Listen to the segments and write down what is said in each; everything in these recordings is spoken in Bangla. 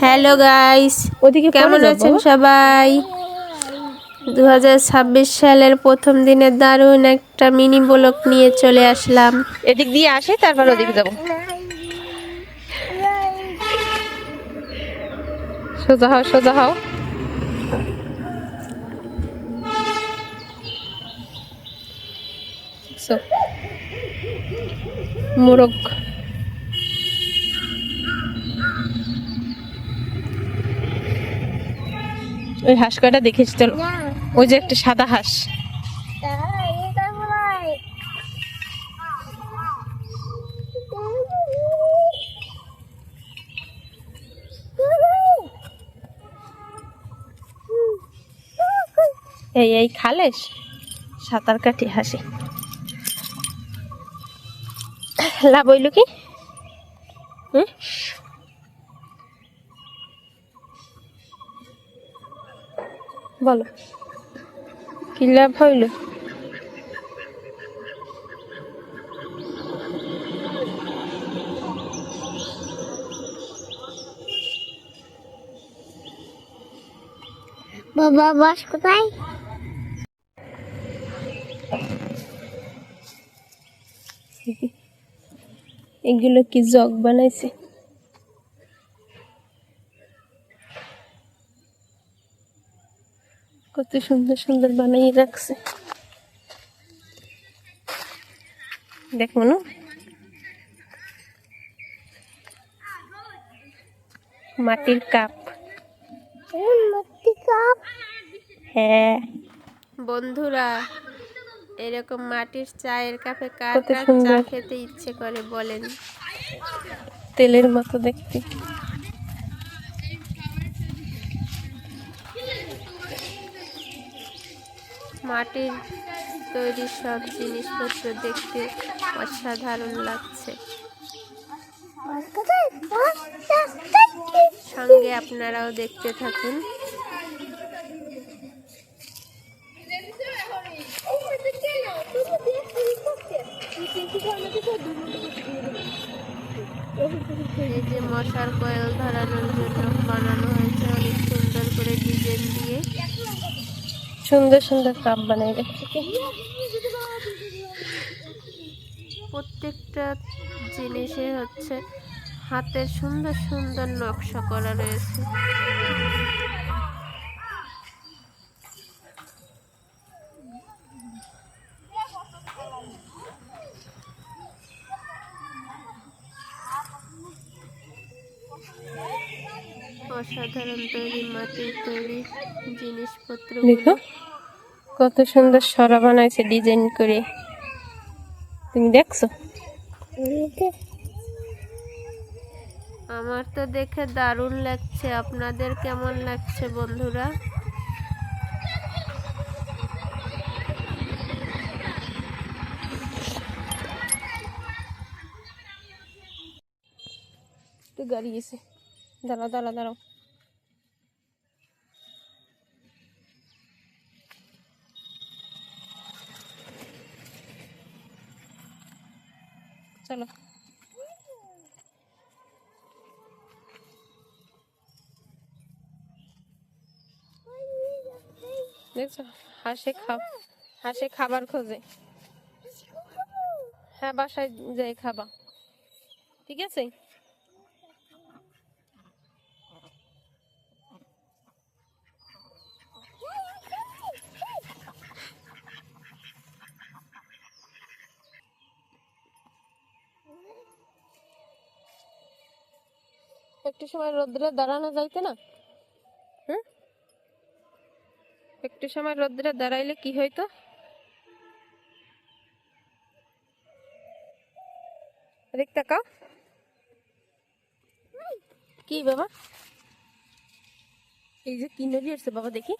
হ্যালো গাইস ওদিকে কেমন আছেন সবাই? দু সালের প্রথম দিনে দারুণ একটা মিনি ব্লক নিয়ে চলে আসলাম। এদিক দিয়ে আসে তারপর ওদিকে যাব। সোজা হও সোজা হও। মোরগ। ওই হাঁস কয়টা দেখিস চলো। ওই যে একটা সাদা হাঁস। এই এই খালেস সাঁতার কাটি হাসি। লাভ হইল কি? হুম? বলো। কি লাভ হইল? বাবা বাস কোথায়? এগুলো কি জগ বানাইছে? কত সুন্দর সুন্দর বানাই রাখছে। দেখো না মাটির কাপ। হ্যাঁ। বন্ধুরা এরকম মাটির চায়ের কাপে কার কার চা খেতে ইচ্ছে করে বলেন। তেলের মতো দেখতে। মাটির তৈরি সব জিনিসপত্র দেখতে অসাধারণ লাগছে। সঙ্গে আপনারাও দেখতে থাকুন। এই যে মশার কয়েল ধরানোর জন্য বানানো হয়েছে, অনেক সুন্দর করে ডিজাইন দিয়ে। সুন্দর সুন্দর কাপ বানিয়ে রেখেছি। প্রত্যেকটা জিনিসে হচ্ছে হাতের সুন্দর সুন্দর নকশা করা রয়েছে। অসাধারণ তৈরি মাটির তৈরি জিনিসপত্র দেখো কত সুন্দর সরা বানাইছে ডিজাইন করে। তুমি দেখছ? আমার তো দেখে দারুণ লাগছে। আপনাদের কেমন লাগছে বন্ধুরা? একটু গাড়ি এসে দাঁড়াও দাঁড়াও দাঁড়াও। চলো। দেখছ? হাসে খাও হাসে খাবার খোঁজে। হ্যাঁ বাসায় যাই খাবা। ঠিক আছে? একটু সময় রোদ্রে দাঁড়ানো যাইতে না? হুম? একটু সময় রোদ্রে দাঁড়াইলে কি হইতো? দেখ তাকাও। কি বাবা? এই যে কি নদী আসছে বাবা দেখি।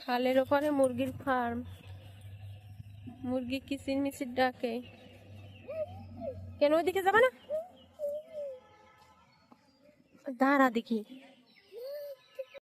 খালের ওপারে মুরগির ফার্ম। মুরগি কিচির মিচির ডাকে? কেন ওইদিকে যাবে না? দাঁড়া দেখি।